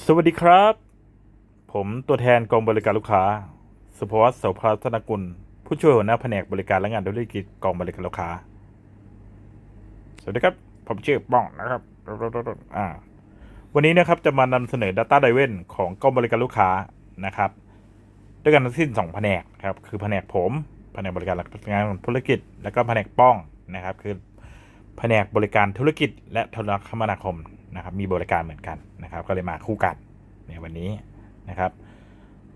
สวัสดีครับ ผมตัวแทนกองบริการลูกค้า สุภวัฒน์โสภาธนกุล ผู้ช่วยหัวหน้าแผนกบริการและงานธุรกิจกองบริการลูกค้า สวัสดีครับ ผมชื่อป้องนะครับอ่าวันนี้นะครับจะมานำเสนอ Data d i v e n ของกองบริการลูกค้านะครับ ด้วยกันทั้งสิ้น2แผนกครับคือแผนกผมแผนกบริการงานธุรกิจ แล้วก็แผนกป้องนะครับ คือแผนกบริการธุรกิจ และโทรคมนาคม นะครับมีบริการเหมือนกันนะครับก็เลยมาคู่กันในวันนี้นะครับ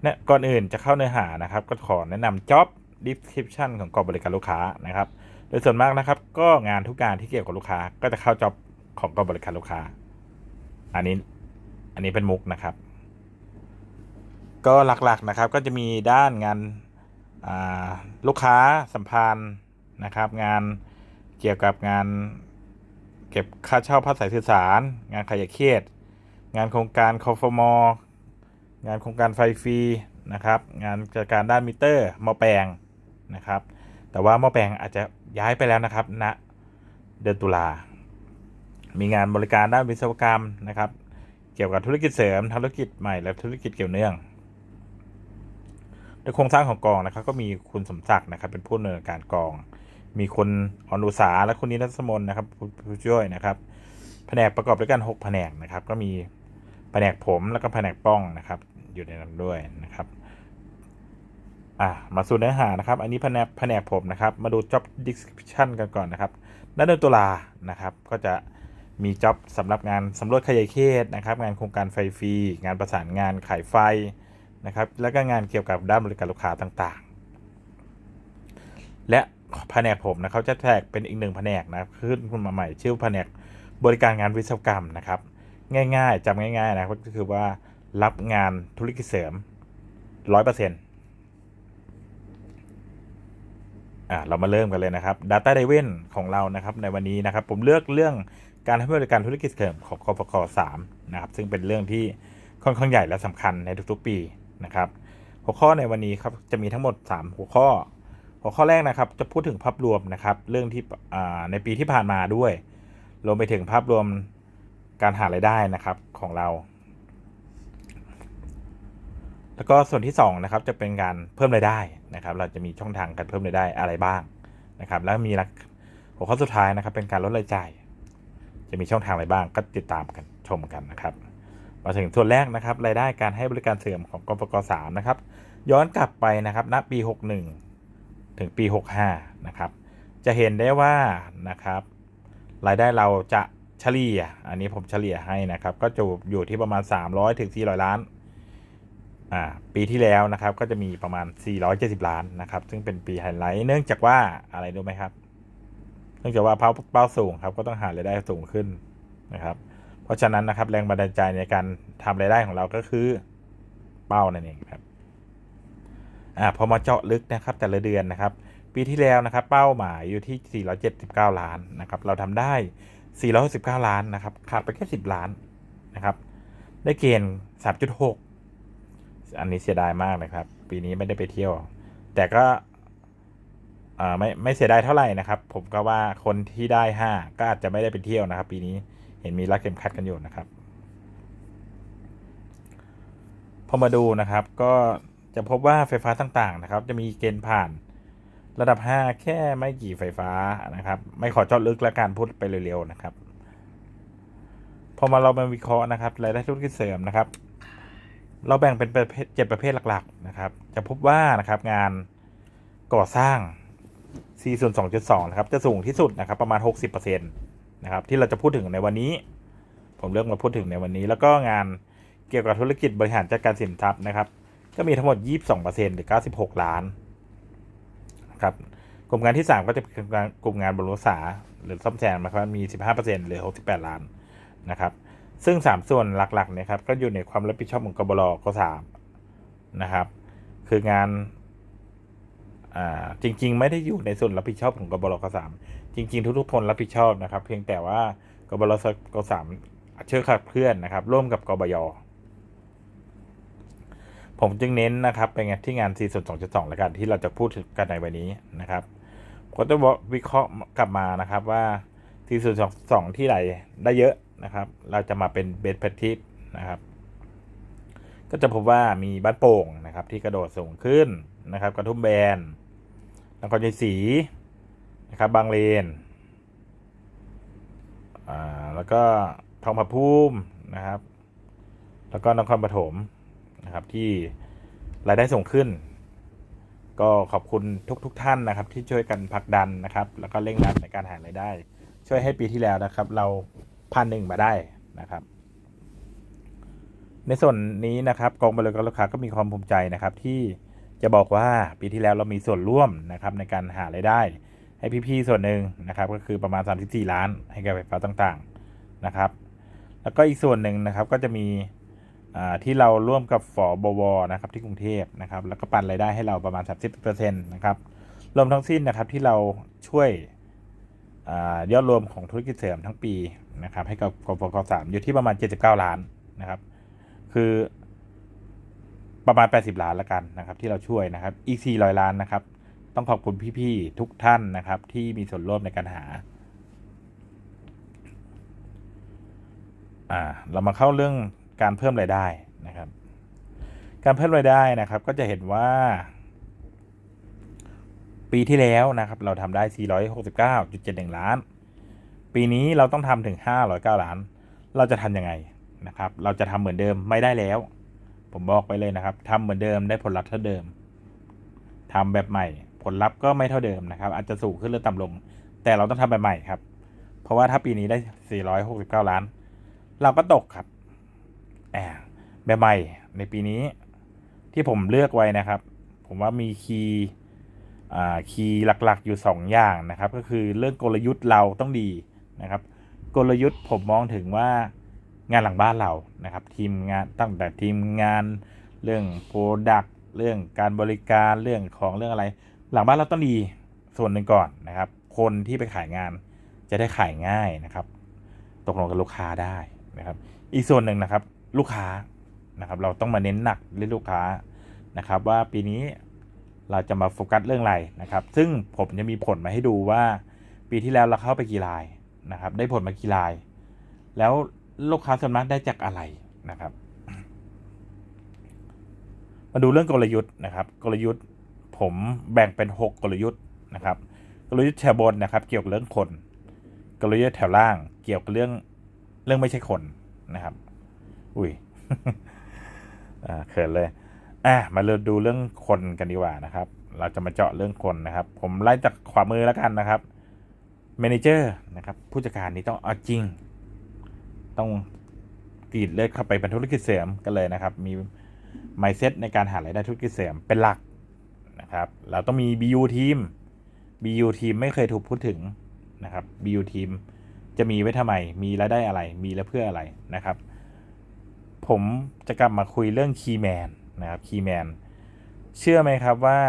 เนี่ยก่อนอื่นจะเข้าเนื้อหานะครับ ก็ขอแนะนำ job description ของกอบริการลูกค้านะครับโดยส่วนมากนะครับก็งานทุกงานที่เกี่ยวกับลูกค้า ก็จะเข้า job ของกองบริการลูกค้า อันนี้อันนี้เป็นมุกนะครับ ก็หลักๆนะครับก็จะมีด้านงานลูกค้าสัมพันธ์นะครับ งานเกี่ยวกับงาน เก็บค่าเช่าพัสายสื่อสาร งานขยายเขตงานโครงการคอฟมงานโครงการไฟฟรีนะครับ งานจัดการด้านมิเตอร์หมอแปลงนะครับ แต่ว่าหมอแปลงอาจจะย้ายไปแล้วนะครับณเดือนตุลา มีงานบริการด้านวิศวกรรมนะครับ เกี่ยวกับธุรกิจเสริม ธุรกิจใหม่ และธุรกิจเกี่ยวเนื่องโดยโครงสร้างของกองนะครับ ก็มีคุณสมศักดิ์นะครับ เป็นผู้ดำเนินการกอง มีคุณอนุสาและคุณนิรัสมนนะครับผู้ช่วยนะครับแผนกประกอบด้วยกัน 6 แผนกนะครับ ก็มีแผนกผมแล้วก็แผนกป้องนะครับ อยู่ในนั้นด้วยนะครับอะมาสู่เนื้อหานะครับ อันนี้แผนกแผนกผมนะครับ มาดู job description กันก่อนนะครับด้านเดือนตุลานะครับ ก็จะมี job สำหรับงานสำรวจขยายเขตนะครับ งานโครงการไฟฟรี งานประสานงานขายไฟนะครับ แล้วก็งานเกี่ยวกับด้านบริการลูกค้าต่างๆ และ แผนกผมนะเขาจะแทรกเป็นอีกหนึ่งแผนกนะขึ้นมาใหม่ชื่อแผนกบริการงานวิศวกรรมนะครับ ง่ายๆจำง่ายๆนะก็คือว่ารับงานธุรกิจเสริมร้อยเปอร์เซ็นต์อ่าเรามาเริ่มกันเลยนะครับ Data d i v e n ของเรานะครับในวันนี้นะครับ ผมเลือกเรื่องการให้บริการธุรกิจเสริมของกฟก3นะครับ ซึ่งเป็นเรื่องที่ค่อนข้างใหญ่และสำคัญในทุกๆปีนะครับ หัวข้อในวันนี้ครับจะมีทั้งหมด 3 หัวข้อ หัวข้อแรกนะครับจะพูดถึงภาพรวมนะครับเรื่องที่ในปีที่ผ่านมาด้วย รวมไปถึงภาพรวมการหารายได้นะครับของเรา แล้วก็ส่วนที่2นะครับจะเป็นการเพิ่มรายได้นะครับ เราจะมีช่องทางการเพิ่มรายได้อะไรบ้างนะครับ แล้วมีลักหัวข้อสุดท้ายนะครับ เป็นการลดรายจ่าย จะมีช่องทางอะไรบ้างก็ติดตามกันชมกันนะครับ มาถึงส่วนแรกนะครับรายได้การให้บริการเสริมของกฟก3นะครับย้อนกลับไปนะครับณปี 61 ถึงปี 65 นะครับ จะเห็นได้ว่านะครับ รายได้เราจะเฉลี่ย อันนี้ผมเฉลี่ยให้นะครับ ก็จะอยู่ที่ประมาณ 300ถึง400 ล้าน อ่า ปีที่แล้วนะครับ ก็จะมีประมาณ 470 ล้านนะครับ ซึ่งเป็นปีไฮไลท์ เนื่องจากว่าอะไรรู้ไหมครับ เนื่องจากว่าเป้าเป้าสูงครับ ก็ต้องหารายได้สูงขึ้นนะครับ เพราะฉะนั้นนะครับแรงบันดาลใจในการทำรายได้ของเราก็คือเป้านั่นเองครับ อ่าพอมาเจาะลึกนะครับแต่ละเดือนนะครับ ปีที่แล้วนะครับ เป้าหมายอยู่ที่ 479 ล้านนะครับ เราทำได้ 469 ล้านนะครับ ขาดไปแค่ 10 ล้านนะครับ ได้เกณฑ์ 3.6 อันนี้เสียดายมากนะครับ ปีนี้ไม่ได้ไปเที่ยว แต่ก็ไม่ไม่เสียดายเท่าไหร่นะครับ ผมก็ว่าคนที่ได้ 5 ก็อาจจะไม่ได้ไปเที่ยวนะครับ ปีนี้เห็นมีรักเข็มขัดกันอยู่นะครับ พอมาดูนะครับก็ จะพบว่าไฟฟ้าต่างๆนะครับ จะมีเกณฑ์ผ่านระดับ 5 แค่ไม่กี่ไฟฟ้านะครับ ไม่ขอเจาะลึกและการพูดไปเร็วๆนะครับ พอมาเรามาวิเคราะห์นะครับรายได้ธุรกิจเสริมนะครับ เราแบ่งเป็นประเภทเจ็ดประเภทหลักๆนะครับ จะพบว่านะครับงานก่อสร้าง C ส่วน2.2นะครับ จะสูงที่สุดนะครับ ประมาณ 60%นะครับ ที่เราจะพูดถึงในวันนี้ ผมเลือกมาพูดถึงในวันนี้ แล้วก็งานเกี่ยวกับธุรกิจบริหารจัดการสินทรัพย์นะครับ ก็มีทั้งหมด 22%หรือ 96 ล้านครับกลุ่มงานที่ 3 ก็จะเป็นกลุ่มงานบริษัทหรือซ่อมแซมนะครับมี 15%หรือ 68 ล้านนะครับซึ่ง 3 ส่วนหลักๆเนี่ยครับก็อยู่ในความรับผิดชอบของกบลก3นะครับคืองานอ่าจริง ๆ ไม่ได้อยู่ในส่วนรับผิดชอบของกบลก3จริง ๆ ทุกๆคนรับผิดชอบนะครับ เพียงแต่ว่ากบลก3เชื่อขับเคลื่อนนะครับ ร่วมกับกบย ผมจึงเน้นนะครับไปงานที่งาน4ส่วน2.2แล้วกันที่เราจะพูดกันในวันนี้นะครับก็จะวิเคราะห์กลับมานะครับว่า4ส่วน2ที่ไหนได้เยอะนะครับ เราจะมาเป็นเบสแพทิสนะครับ ก็จะพบว่ามีบ้านโป่งนะครับ ที่กระโดดสูงขึ้นนะครับ กระทุ่มแบนนครชัยศรีนะครับ บางเลนอ่าแล้วก็ทองผาภูมินะครับ แล้วก็นครปฐม นะครับที่รายได้ส่งขึ้น ก็ขอบคุณทุกทท่านนะครับ ที่ช่วยกันผลักดันนะครับ แล้วก็เร่งรัดในการหารายได้ ช่วยให้ปีที่แล้วนะครับ เราพันหนึ่งมาได้นะครับ ในส่วนนี้นะครับกองบริการลูกค้าก็มีความภูมิใจนะครับ ที่จะบอกว่าปีที่แล้วเรามีส่วนร่วมนะครับ ในการหารายได้ ให้พี่ๆส่วนหนึ่งนะครับ ก็คือประมาณ 34 ล้าน ให้กับไฟฟ้าต่างๆนะครับ แล้วก็อีกส่วนหนึ่งนะครับก็จะมี ที่เราร่วมกับฝอบวนะครับที่กรุงเทพนะครับแล้วก็ปันรายได้ให้เราประมาณ 30%นะครับรวมทั้งสิ้นนะครับที่เราช่วยอยอดรวมของธุรกิจเสริมทั้งปีนะครับให้กับกฟกสามอยู่ที่ประมาณ 79 ล้านนะครับ คือประมาณ 80 ล้านละกันนะครับที่เราช่วยนะครับอีก 400 ล้านนะครับ ต้องขอบคุณพี่ๆทุกท่านนะครับที่มีส่วนร่วมในการหาอ่าเรามาเข้าเรื่อง การเพิ่มรายได้นะครับ การเพิ่มรายได้นะครับก็จะเห็นว่า ปีที่แล้วนะครับเราทำได้ 469.71 ล้าน ปีนี้เราต้องทำถึง 509 ล้าน เราจะทำยังไงนะครับ เราจะทำเหมือนเดิมไม่ได้แล้ว ผมบอกไปเลยนะครับทำเหมือนเดิมได้ผลลัพธ์เท่าเดิมทำแบบใหม่ผลลัพธ์ก็ไม่เท่าเดิมนะครับ อาจจะสูงขึ้นหรือต่ำลง แต่เราต้องทำแบบใหม่ครับ เพราะว่าถ้าปีนี้ได้ 469 ล้าน เราก็ตกครับ แบบใหม่ในปีนี้ที่ผมเลือกไว้นะครับ ผมว่ามีคีย์คีย์หลักๆอยู่ 2 อย่างนะครับ ก็คือเรื่องกลยุทธ์เราต้องดีนะครับ กลยุทธ์ผมมองถึงว่างานหลังบ้านเรานะครับ ทีมงานตั้งแต่ทีมงานเรื่องโปรดักเรื่องการบริการเรื่องของเรื่องอะไร หลังบ้านเราต้องดีส่วนหนึ่งก่อนนะครับ คนที่ไปขายงานจะได้ขายง่ายนะครับ ตกลงกับลูกค้าได้นะครับ อีกส่วนหนึ่งนะครับ ลูกค้านะครับ เราต้องมาเน้นหนักเรื่องลูกค้านะครับ ว่าปีนี้เราจะมาโฟกัสเรื่องอะไรนะครับ ซึ่งผมจะมีผลมาให้ดูว่า ปีที่แล้วเราเข้าไปกี่รายนะครับ ได้ผลมากี่ราย แล้วลูกค้าส่วนมากได้จากอะไรนะครับ มาดูเรื่องกลยุทธ์นะครับ กลยุทธ์ผมแบ่งเป็น 6 กลยุทธ์นะครับ กลยุทธ์แถวบนนะครับ เกี่ยวกับเรื่องคน กลยุทธ์แถวล่าง เกี่ยวกับเรื่องเรื่องไม่ใช่คนนะครับ อุ้ยเขินเลยอะมาเริ่มดูเรื่องคนกันดีกว่านะครับ เราจะมาเจาะเรื่องคนนะครับ ผมไล่จากขวามือแล้วกันนะครับเมนเจอร์นะครับ ผู้จัดการนี้ต้องเอาจริง ต้องกรีดเลือดเข้าไปเป็นธุรกิจเสริมกันเลยนะครับ มี mindset ในการหารายได้ธุรกิจเสริมเป็นหลักนะครับ เราต้องมี BU ทีม BU ทีมไม่เคยถูกพูดถึงนะครับ BU ทีมจะมีไว้ทำไม มีรายได้อะไร มีแล้วเพื่ออะไรนะครับ ผมจะกลับมาคุยเรื่อง Key Man นะครับ Key Man เชื่อไหมครับว่า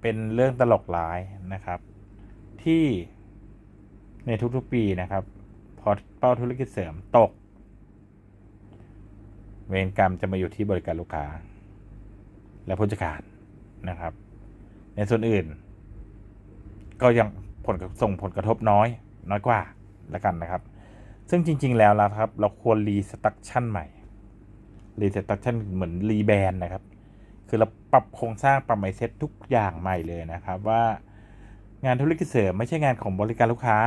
เป็นเรื่องตลกร้ายนะครับ ที่ในทุกๆปีนะครับ พอเป้าธุรกิจเสริมตก เวรกรรมจะมาอยู่ที่บริการลูกค้า และผู้จัดการนะครับ ในส่วนอื่น ก็ยังผลส่งผลกระทบน้อย น้อยกว่าแล้วกันนะครับ ซึ่งจริง ๆ แล้วนะครับ เราควรรีสตั c ชั่นใหม่ รีสตั c ชั่นเหมือนรีแบรนด์นะครับ คือเราปรับโครงสร้างปรับไมเซ็ตทุกอย่างใหม่เลยนะครับ ว่างานธุรกิจเสริมไม่ใช่งานของบริการลูกค้า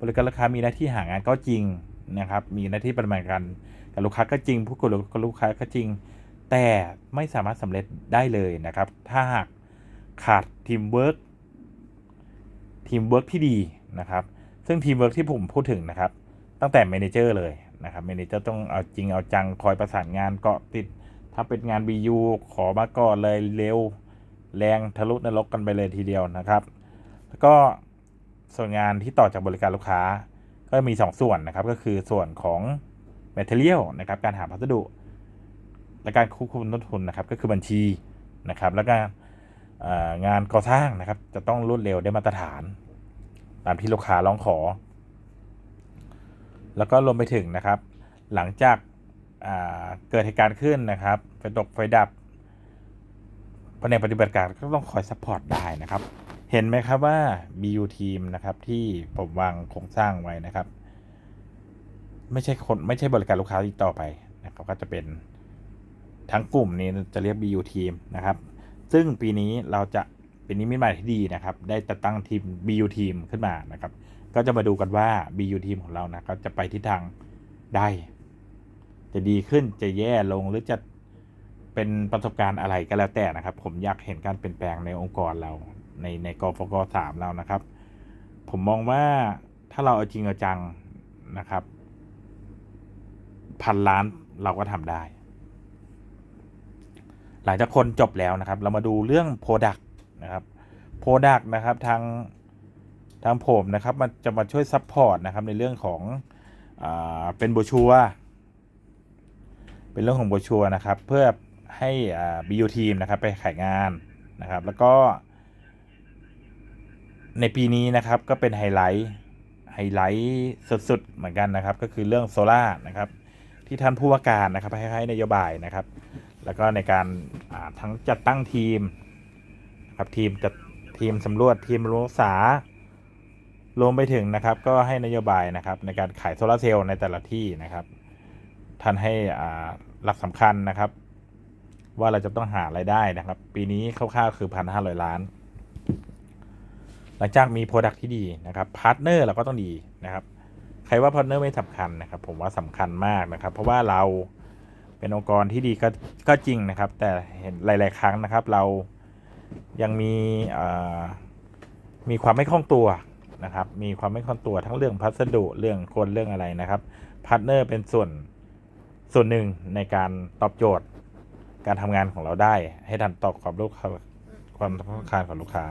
บริการลูกค้ามีหน้าที่หางานก็จริงนะครับ มีหน้าที่ประมาณกันกับลูกค้าก็จริงพูดกับลูกค้าก็จริง แต่ไม่สามารถสำเร็จได้เลยนะครับ ถ้าหากขาดทีมเวิร์กทีมเวิร์กที่ดีนะครับ ซึ่งทีมเวิร์กที่ผมพูดถึงนะครับ ตั้งแต่เมนเจอร์เลย นะครับเมนเจอร์ต้องเอาจริงเอาจังคอยประสานงานเกาะติด ถ้าเป็นงาน BU ขอมาก่อนเลยเร็วแรงทะลุนรกกันไปเลยทีเดียวนะครับ แล้วก็ส่วนงานที่ต่อจากบริการลูกค้าก็มี 2 ส่วนนะครับ ก็คือส่วนของ Material นะครับ การหาพัสดุ และการควบคุมต้นทุนนะครับ ก็คือบัญชีนะครับ แล้วก็งานก่อสร้างนะครับ จะต้องรวดเร็วได้มาตรฐาน ตามที่ลูกค้าร้องขอ แล้วก็รวมไปถึงนะครับ หลังจากาเกิดเหตุการณ์ขึ้นนะครับไฟตกไฟดับแผนกปฏิบัติการก็ต้องคอยซัพพอร์ตได้นะครับ เห็นไหมครับว่า BU team นะครับที่ผมวางโครงสร้างไว้นะครับ ไม่ใช่คนไม่ใช่บริการลูกค้าอีกต่อไปนะครับ ก็จะเป็นทั้งกลุ่มนี้จะเรียก BU ทีมนะครับ ซึ่งปีนี้เราจะเป็นนิมิตหมายที่ดีนะครับ ได้จัดตั้งทีม BU ทีมขึ้นมานะครับ ก็จะมาดูกันว่า BU ทีมของเรานะก็จะไปทิศทางได้จะดีขึ้นจะแย่ลงหรือจะเป็นประสบการณ์อะไรก็แล้วแต่นะครับ ผมอยากเห็นการเปลี่ยนแปลงในองค์กรเรา ในในกฟกสามเรานะครับ ผมมองว่าถ้าเราเอาจริงเอาจังนะครับพันล้านเราก็ทำได้ หลังจากคนจบแล้วนะครับ เรามาดูเรื่อง Product นะครับ Product นะครับทาง ทางผมนะครับมันจะมาช่วยซัพพอร์ตนะครับในเรื่องของอเป็นโบชัวเป็นเรื่องของโบชัวนะครับ เพื่อให้อ่า BU ทีมนะครับไปขายงานนะครับ แล้วก็ ในปีนี้นะครับก็เป็นไฮไลท์ไฮไลท์สุดๆเหมือนกันนะครับ ก็คือเรื่องโซล่านะครับ ที่ท่านผู้ว่าการนะครับให้ให้นโยบายนะครับ แล้วก็ในการทั้งจัดตั้งทีมครับทีมจัดทีมสำรวจทีมรักษา รวมไปถึงนะครับก็ให้นโยบายนะครับในการขายโซลาเซลล์ในแต่ละที่นะครับ ท่านให้หลักสำคัญนะครับ ว่าเราจะต้องหารายได้นะครับ ปีนี้คร่าวๆคือพันห้าร้อยล้าน หลังจากมีโปรดักที่ดีนะครับพาร์ทเนอร์เราก็ต้องดีนะครับ ใครว่าพาร์ทเนอร์ไม่สำคัญนะครับ ผมว่าสำคัญมากนะครับ เพราะว่าเราเป็นองค์กรที่ดีก็ก็จริงนะครับ แต่เห็นหลาย ๆ ครั้งนะครับ เรายังมีมีความไม่คล่องตัว นะครับ มีความไม่คล่องตัวทั้งเรื่องพัสดุเรื่องคนเรื่องอะไรนะครับพาร์ทเนอร์เป็นส่วนส่วนหนึ่งในการตอบโจทย์การทำงานของเราได้ ให้ทันตอบความลูกค้าความต้องการของลูกค้า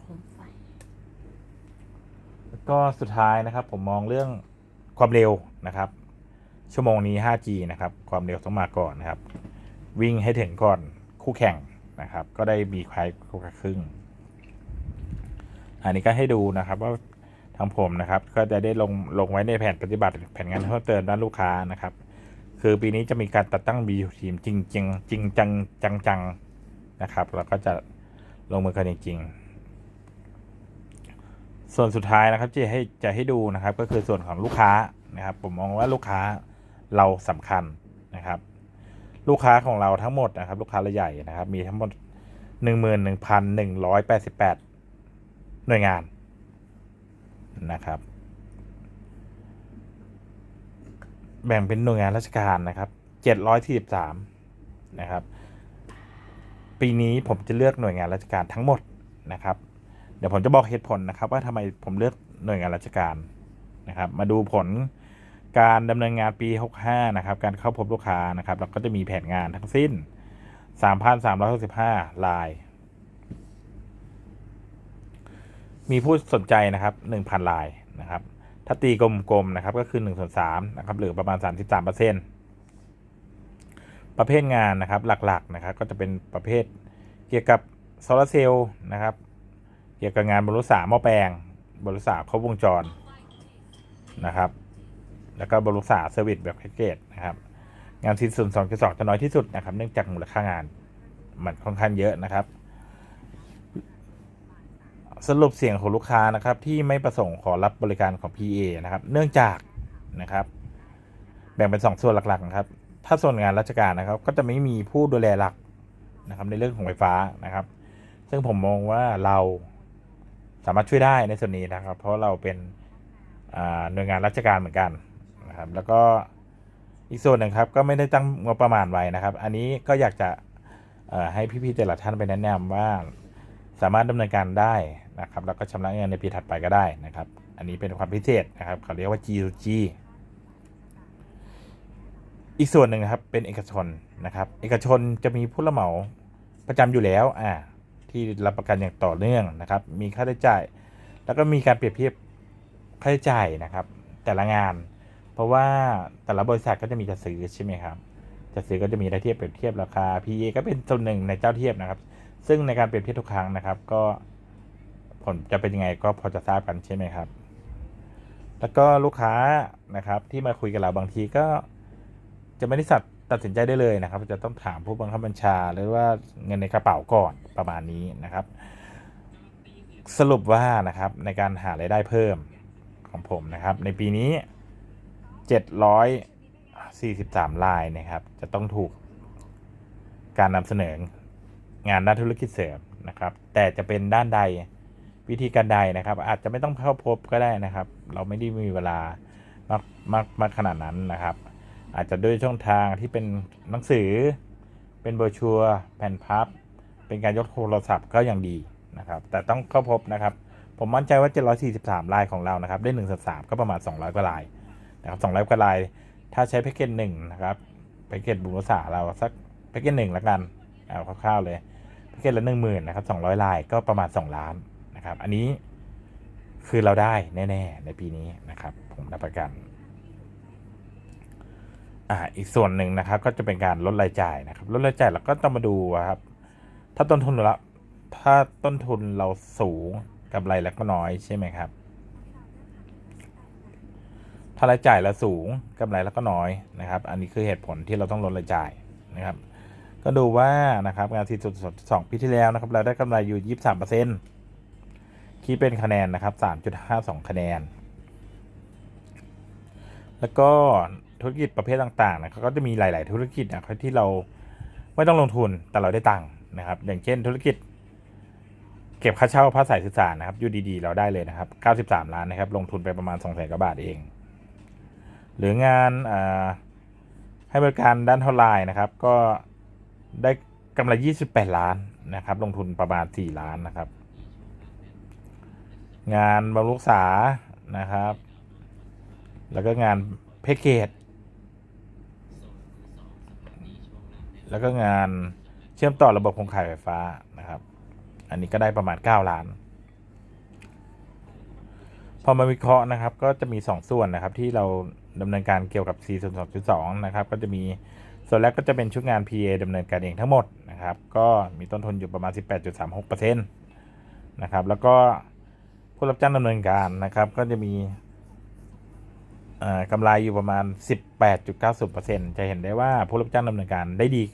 โคมไฟแล้วก็สุดท้ายนะครับ ผมมองเรื่องความเร็วนะครับ ชั่วโมงนี้ 5G นะครับ ความเร็วต้องมาก่อนนะครับ วิ่งให้ถึงก่อนคู่แข่งนะครับ ก็ได้มีควายคู่ครึ่ง อันนี้ก็ให้ดูนะครับว่าทางผมนะครับ ก็จะได้ลงลงไว้ในแผนปฏิบัติแผนงานเพิ่มเติมด้านลูกค้านะครับ คือปีนี้จะมีการตัดตั้ง BU ทีมจริงจริงจริงจังจังจังนะครับแล้วก็จะลงมือกันจริงๆส่วนสุดท้ายนะครับที่ให้จะให้ดูนะครับ ก็คือส่วนของลูกค้านะครับ ผมมองว่าลูกค้าเราสำคัญนะครับ ลูกค้าของเราทั้งหมดนะครับ ลูกค้ารายใหญ่นะครับ มีทั้งหมดหนึ่ง หน่วยงานนะครับ แบ่งเป็นหน่วยงานราชการนะครับเจ็ดร้อยที่สิบสามนะครับ ปีนี้ผมจะเลือกหน่วยงานราชการทั้งหมดนะครับ เดี๋ยวผมจะบอกเหตุผลนะครับ ว่าทำไมผมเลือกหน่วยงานราชการนะครับ มาดูผลการดำเนินงานปี 65 นะครับ การเข้าพบลูกค้านะครับ เราก็จะมีแผนงานทั้งสิ้น 3,365 ลาย มีผู้สนใจนะครับ1,000ลายนะครับ ถ้าตีกลมๆนะครับ ก็คือ1ส่วน3นะครับหรือประมาณ 33เปอร์เซ็นต์ประเภทงานนะครับหลักๆนะครับ ก็จะเป็นประเภทเกี่ยวกับโซลาร์เซลล์นะครับ เกี่ยวกับงานบรรลุษาหม้อแปลงบรรลุษาครบวงจรนะครับ แล้วก็บรรลุษาเซอร์วิสแบบแพ็กเกจนะครับงานสิ้นสุดสองจุดสองจะน้อยที่สุดนะครับ เนื่องจากมูลค่างานมันค่อนข้างเยอะนะครับ สรุปเสียงของลูกค้านะครับที่ไม่ประสงค์ขอรับบริการของ PA นะครับ เนื่องจากนะครับแบ่งเป็นสองส่วนหลักๆนะครับ ถ้าส่วนงานราชการนะครับ ก็จะไม่มีผู้ดูแลหลักนะครับ ในเรื่องของไฟฟ้านะครับ ซึ่งผมมองว่าเราสามารถช่วยได้ในส่วนนี้นะครับ เพราะเราเป็นอ่าหน่วยงานราชการเหมือนกันนะครับ แล้วก็อีกส่วนหนึ่งครับก็ไม่ได้ตั้งงบประมาณไว้นะครับ อันนี้ก็อยากจะเอ่อให้พี่ๆแต่ละท่านไปแนะนำว่า สามารถดำเนินการได้นะครับแล้วก็ชำระเงินในปีถัดไปก็ได้นะครับ อันนี้เป็นความพิเศษนะครับเขาเรียกว่า G to G อีกส่วนหนึ่งนะครับเป็นเอกชนนะครับ เอกชนจะมีผู้รับเหมาประจำอยู่แล้วอ่าที่รับประกันอย่างต่อเนื่องนะครับ มีค่าใช้จ่าย แล้วก็มีการเปรียบเทียบค่าใช้จ่ายนะครับ แต่ละงาน เพราะว่าแต่ละบริษัทก็จะมีจะซื้อใช่ไหมครับจะซื้อก็จะมีรายเทียบเปรียบเทียบราคา PA ก็เป็นส่วนหนึ่งในเจ้าเทียบนะครับ ซึ่งในการเปรียบเทียบทุกครั้งนะครับ ก็ผลจะเป็นยังไงก็พอจะทราบกันใช่ไหมครับ แล้วก็ลูกค้านะครับที่มาคุยกับเราบางทีก็จะไม่ได้สัตตัดสินใจได้เลยนะครับ จะต้องถามผู้บังคับบัญชาหรือว่าเงินในกระเป๋าก่อนประมาณนี้นะครับ สรุปว่านะครับในการหารายได้เพิ่มของผมนะครับ ในปีนี้43รายนะครับ จะต้องถูกการนำเสนอ งานด้านธุรกิจเสริมนะครับ แต่จะเป็นด้านใดวิธีการใดนะครับ อาจจะไม่ต้องเข้าพบก็ได้นะครับ เราไม่ได้มีเวลามากมากมากขนาดนั้นนะครับ อาจจะด้วยช่องทางที่เป็นหนังสือ เป็นโบรชัวแผ่นพับ เป็นการยกโทรศัพท์ก็ยังดีนะครับ แต่ต้องเข้าพบนะครับ ผมมั่นใจว่า 743ลายของเรานะครับ ได้1ส่วน3ก็ประมาณ 200 กว่าลายนะครับ200กว่าลาย ถ้าใช้แพ็กเกจหนึ่งนะครับแพ็กเกจบุรษาเราสักแพ็กเกจหนึ่งละกันเอาคร่าวๆเลย แพ็กเกจละ1 0,000นนะครับ200ลายก็ประมาณ2ล้านนะครับ อันนี้คือเราได้แน่ ๆ ในปีนี้นะครับ ผมรับประกันอ่าอีกส่วนหนึ่งนะครับ ก็จะเป็นการลดรายจ่ายนะครับลดรายจ่ายเราก็ต้องมาดูครับ ถ้าต้นทุนเราถ้าต้นทุนเราสูงกำไรแล้วก็น้อยใช่ไหมครับ ถ้ารายจ่ายเราสูงกำไรแล้วก็น้อยนะครับ อันนี้คือเหตุผลที่เราต้องลดรายจ่ายนะครับ ก็ดูว่านะครับงานที่สุดสองปีที่แล้วนะครับเราได้กำไรอยู่ยี่สามเปอร์เซ็นต์คิดเป็นคะแนนนะครับสามจุดห้าสองคะแนน แล้วก็ธุรกิจประเภทต่างๆนะครับก็จะมีหลาย ๆ ธุรกิจนะที่เราไม่ต้องลงทุนแต่เราได้ตังค์นะครับ อย่างเช่นธุรกิจ เก็บค่าเช่าพระสาสื่อสารนะครับ UDD เราได้เลยนะครับ 93 ล้านนะครับ ลงทุนไปประมาณ2 0 0กว่าบาทเอง หรืองานให้บริการด้านเท่าไลน์นะครับ ก็ ได้กำไร 28 ล้านนะครับ ลงทุนประมาณ 4 ล้านนะครับ งานบำรุงษานะครับ แล้วก็งานแพ็กเกจแล้วก็งานเชื่อมต่อระบบโครงข่ายไฟฟ้านะครับ อันนี้ก็ได้ประมาณ 9 ล้าน พอมาวิเคราะห์นะครับ ก็จะมี 2 ส่วนนะครับที่เราดำเนินการเกี่ยวกับ4ส่วน2.2นะครับ ก็จะมี ส่วนแรกก็จะเป็นชุดงาน PA ดำเนินการเองทั้งหมดนะครับ ก็มีต้นทุนอยู่ประมาณ 18.36%นะครับ แล้วก็ผู้รับจ้างดำเนินการนะครับ ก็จะมีอ่อกำไรอยู่ประมาณ 18.90%จะเห็นได้ว่าผู้รับจ้างดำเนินการได้ดี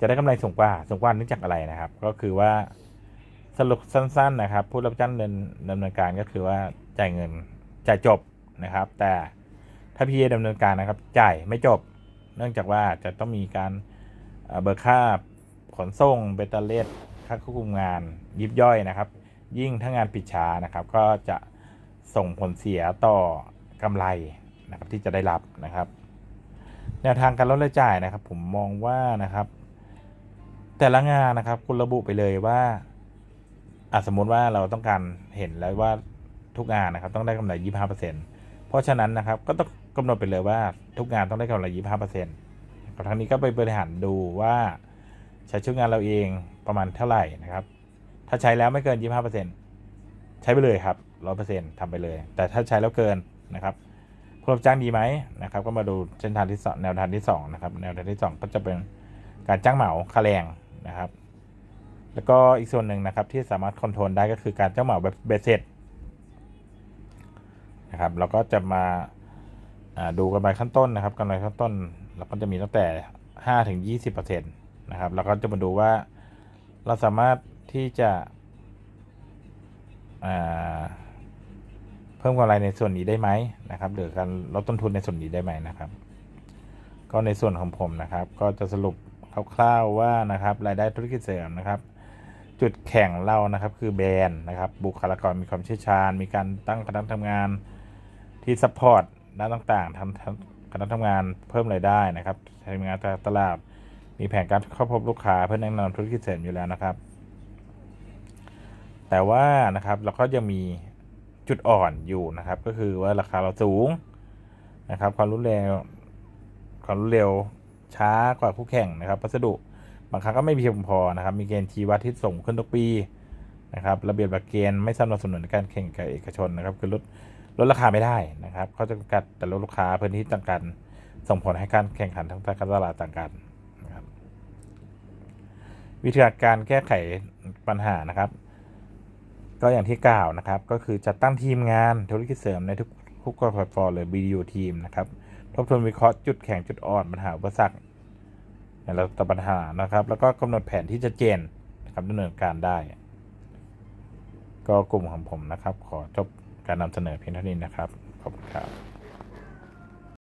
จะได้กำไรสูงกว่าสูงกว่าเนื่องจากอะไรนะครับ ก็คือว่าสรุปสั้น ๆ นะครับ ผู้รับจ้างเดินดำเนินการก็คือว่าจ่ายเงินจ่ายจบนะครับ แต่ถ้าพีเอดำเนินการนะครับ จ่ายไม่จบ เนื่องจากว่าจะต้องมีการเบิกค่าขนส่งเบตเตอร์เลสค่าควบคุมงานยิบย่อยนะครับ ยิ่งถ้างานปิดช้านะครับ ก็จะส่งผลเสียต่อกำไรนะครับที่จะได้รับนะครับแนวทางการลดรายจ่ายนะครับ ผมมองว่านะครับ แต่ละงานนะครับคุณระบุไปเลยว่าอสมมติว่าเราต้องการเห็นแล้วว่าทุกงานนะครับ ต้องได้กำไร 25%เพราะฉะนั้นนะครับก็ต้อง กำหนดไปเลยว่าทุกงานต้องได้กำไรยี่ห้าเปอร์เซ็นต์ทางนี้ก็ไปบริหารดูว่าใช้ชุดงานเราเองประมาณเท่าไหร่นะครับ ถ้าใช้แล้วไม่เกิน25%ใช้ไปเลยครับ100%ทำไปเลย แต่ถ้าใช้แล้วเกินนะครับผู้รับจ้างดีไหมนะครับ ก็มาดูเส้นทางที่สองแนวทางที่สองนะครับ แนวทางที่สองก็จะเป็นการจ้างเหมาค่าแรงนะครับ แล้วก็อีกส่วนหนึ่งนะครับที่สามารถคอนโทรลได้ก็คือการจ้างเหมาแบบเบสเซ็ตนะครับเราก็จะมา ดูกำไรขั้นต้นนะครับกำไรขั้นต้นเราก็จะมีตั้งแต่5ถึง20%นะครับเราก็จะมาดูว่าเราสามารถที่จะอ่าเพิ่มกำไรในส่วนนี้ได้ไหมนะครับ หรือการลดต้นทุนในส่วนนี้ได้ไหมนะครับ ก็ในส่วนของผมนะครับ ก็จะสรุปคร่าวๆว่านะครับรายได้ธุรกิจเสริมนะครับ จุดแข่งเรานะครับคือแบรนด์นะครับ บุคลากรมีความเชี่ยวชาญ มีการตั้งคณะทำงานที่ซัพพอร์ต ด้านต่างๆทำทำคณะทำงานเพิ่มรายได้นะครับทำงานตลาดมีแผนการเข้าพบลูกค้าเพื่อแนะนำธุรกิจเสริมอยู่แล้วนะครับ แต่ว่านะครับเราก็ยังมีจุดอ่อนอยู่นะครับ ก็คือว่าราคาเราสูงนะครับ ความรุนแรงความรวดเร็วช้ากว่าคู่แข่งนะครับพัสดุบางครั้งก็ไม่เพียงพอนะครับ มีเกณฑ์ชีวัดที่ส่งขึ้นทุกปีนะครับ ระเบียบหลักเกณฑ์ไม่สนับสนุนการแข่งกับเอกชนนะครับ คือลด ลดราคาไม่ได้นะครับเขาจะจำกัดแต่ลดลูกค้าพื้นที่ต่างกัน ส่งผลให้การแข่งขันทางการตลาดต่างกันนะครับวิธีการแก้ไขปัญหานะครับ ก็อย่างที่กล่าวนะครับ ก็คือจัดตั้งทีมงานธุรกิจเสริมในทุกทุกแพลตฟอร์มเลย BDU ทีมนะครับทบทวนวิเคราะห์จุดแข็งจุดอ่อนปัญหาอุปสรรคในระดับปัญหานะครับ แล้วก็กำหนดแผนที่ชัดเจนนะครับดำเนินการได้ ก็กลุ่มของผมนะครับ ขอจบ การนำเสนอเพียงเท่านี้นะครับ ขอบคุณครับ